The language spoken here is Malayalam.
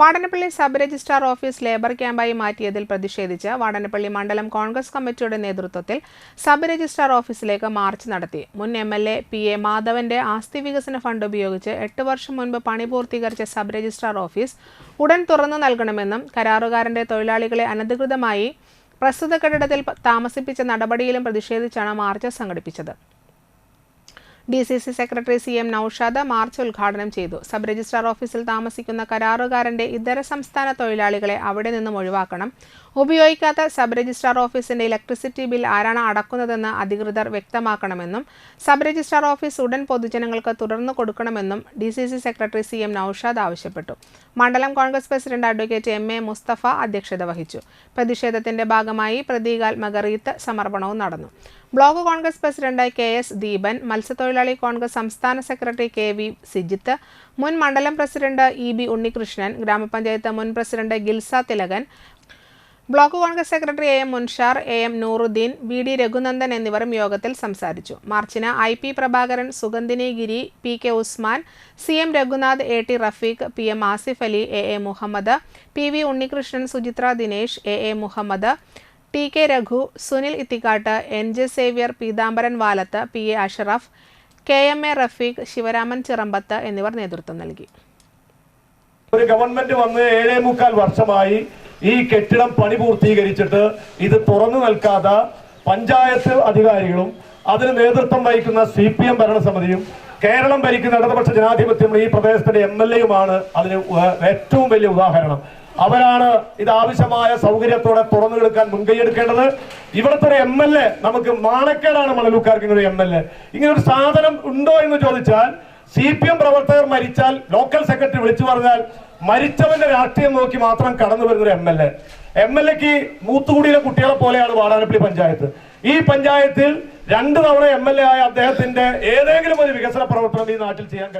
Vadanappally sub registrar office labour ക്യാമ്പായി മാറ്റിയതിൽ പ്രതിഷേധിച്ച് വാടനപ്പള്ളി മണ്ഡലം കോൺഗ്രസ് കമ്മിറ്റിയുടെ നേതൃത്വത്തിൽ സബ് രജിസ്ട്രാർ ഓഫീസിലേക്ക് മാർച്ച് നടത്തി. മുൻ M L A P A മാധവന്റെ ആസ്തി വികസന ഫണ്ട് ഉപയോഗിച്ച് എട്ട് വർഷം മുൻപ് പണി പൂർത്തീകരിച്ച സബ് രജിസ്ട്രാർ ഓഫീസ് ഉടൻ തുറന്നു നൽകണമെന്നും കരാറുകാരന്റെ തൊഴിലാളികളെ അനധികൃതമായി പ്രസ്തുത കെട്ടിടത്തിൽ താമസിപ്പിച്ച നടപടിയിലും പ്രതിഷേധിച്ചാണ് മാർച്ച് സംഘടിപ്പിച്ചത്. D C C secretary C M Noushad march ഉദ്ഘാടനം ചെയ്തു. സബ് രജിസ്ട്രാർ ഓഫീസിൽ താമസിക്കുന്ന കരാറുകാരന്റെ ഇതര സംസ്ഥാന തൊഴിലാളികളെ അവിടെ നിന്നും ഒഴിവാക്കണം. ഉപയോഗിക്കാത്ത സബ് രജിസ്ട്രാർ ഓഫീസിന്റെ ഇലക്ട്രിസിറ്റി ബിൽ ആരാണ് അടക്കുന്നതെന്ന് അധികൃതർ വ്യക്തമാക്കണമെന്നും സബ് രജിസ്ട്രാർ ഓഫീസ് ഉടൻ പൊതുജനങ്ങൾക്ക് തുടർന്നു കൊടുക്കണമെന്നും D C C secretary C M Noushad ആവശ്യപ്പെട്ടു. മണ്ഡലം Congress president advocate M A Mustafa അധ്യക്ഷത വഹിച്ചു. പ്രതിഷേധത്തിന്റെ ഭാഗമായി പ്രതീകാത്മക റീത്ത് സമർപ്പണവും നടന്നു. Block Congress president K S Deepan മത്സ്യത്തൊഴിലാളി കോൺഗ്രസ് സംസ്ഥാന സെക്രട്ടറി കെ വി സിജിത്ത് മുൻ മണ്ഡലം പ്രസിഡന്റ് ഇ ബി ഉണ്ണികൃഷ്ണൻ ഗ്രാമപഞ്ചായത്ത് മുൻ president Gilsa Thilakan block Congress secretary A M Munshar A M Nooruddin V D Raghunandan എന്നിവരും യോഗത്തിൽ സംസാരിച്ചു. മാർച്ചിന് I P Prabhakaran Sugandhini Giri P K Usman C M Raghunath A T Rafeeq P M Asif Ali A A Muhammad P V Unnikrishnan Suchitra Dinesh A A Muhammad T K Raghu Sunil Ithikkat N J Xavier Peethambaran Valath P A Ashraf K M A Rafeeq Sivaraman Chirambath എന്നിവർ നേതൃത്വം നൽകി. ഒരു ഗവൺമെന്റ് വന്ന് ഏഴേ മുക്കാൽ വർഷമായി ഈ കെട്ടിടം പണി പൂർത്തീകരിച്ചിട്ട് ഇത് തുറന്നു നൽകാതെ പഞ്ചായത്ത് അധികാരികളും അതിന് നേതൃത്വം വഹിക്കുന്ന സി പി എം ഭരണസമിതിയും കേരളം ഭരിക്കുന്ന ഇടതുപക്ഷ ജനാധിപത്യം ഈ പ്രദേശത്തിന്റെ എം എൽ എയുമാണ് അതിന് ഏറ്റവും വലിയ ഉദാഹരണം. അവരാണ് ഇത് ആവശ്യമായ സൗകര്യത്തോടെ തുറന്നു കൊടുക്കാൻ മുൻകൈയെടുക്കേണ്ടത് ഇവിടുത്തെ ഒരു എം എൽ എ നമുക്ക് മാണക്കേടാണ് മണലൂക്കാർക്ക് ഇങ്ങനെ ഒരു എം എൽ എ ഇങ്ങനെ ഒരു സാധനം ഉണ്ടോ എന്ന് ചോദിച്ചാൽ സി പി എം പ്രവർത്തകർ മരിച്ചാൽ ലോക്കൽ സെക്രട്ടറി വിളിച്ചു പറഞ്ഞാൽ മരിച്ചവന്റെ രാഷ്ട്രീയം നോക്കി മാത്രം കടന്നു വരുന്ന ഒരു M L A M L എക്ക് മൂത്തുകുടിയിലെ കുട്ടികളെ പോലെയാണ് വാടാനപ്പള്ളി പഞ്ചായത്ത്. ഈ പഞ്ചായത്തിൽ രണ്ടു തവണ എം എൽ എ ആയ അദ്ദേഹത്തിന്റെ ഏതെങ്കിലും ഒരു വികസന പ്രവർത്തനം ഈ നാട്ടിൽ ചെയ്യാൻ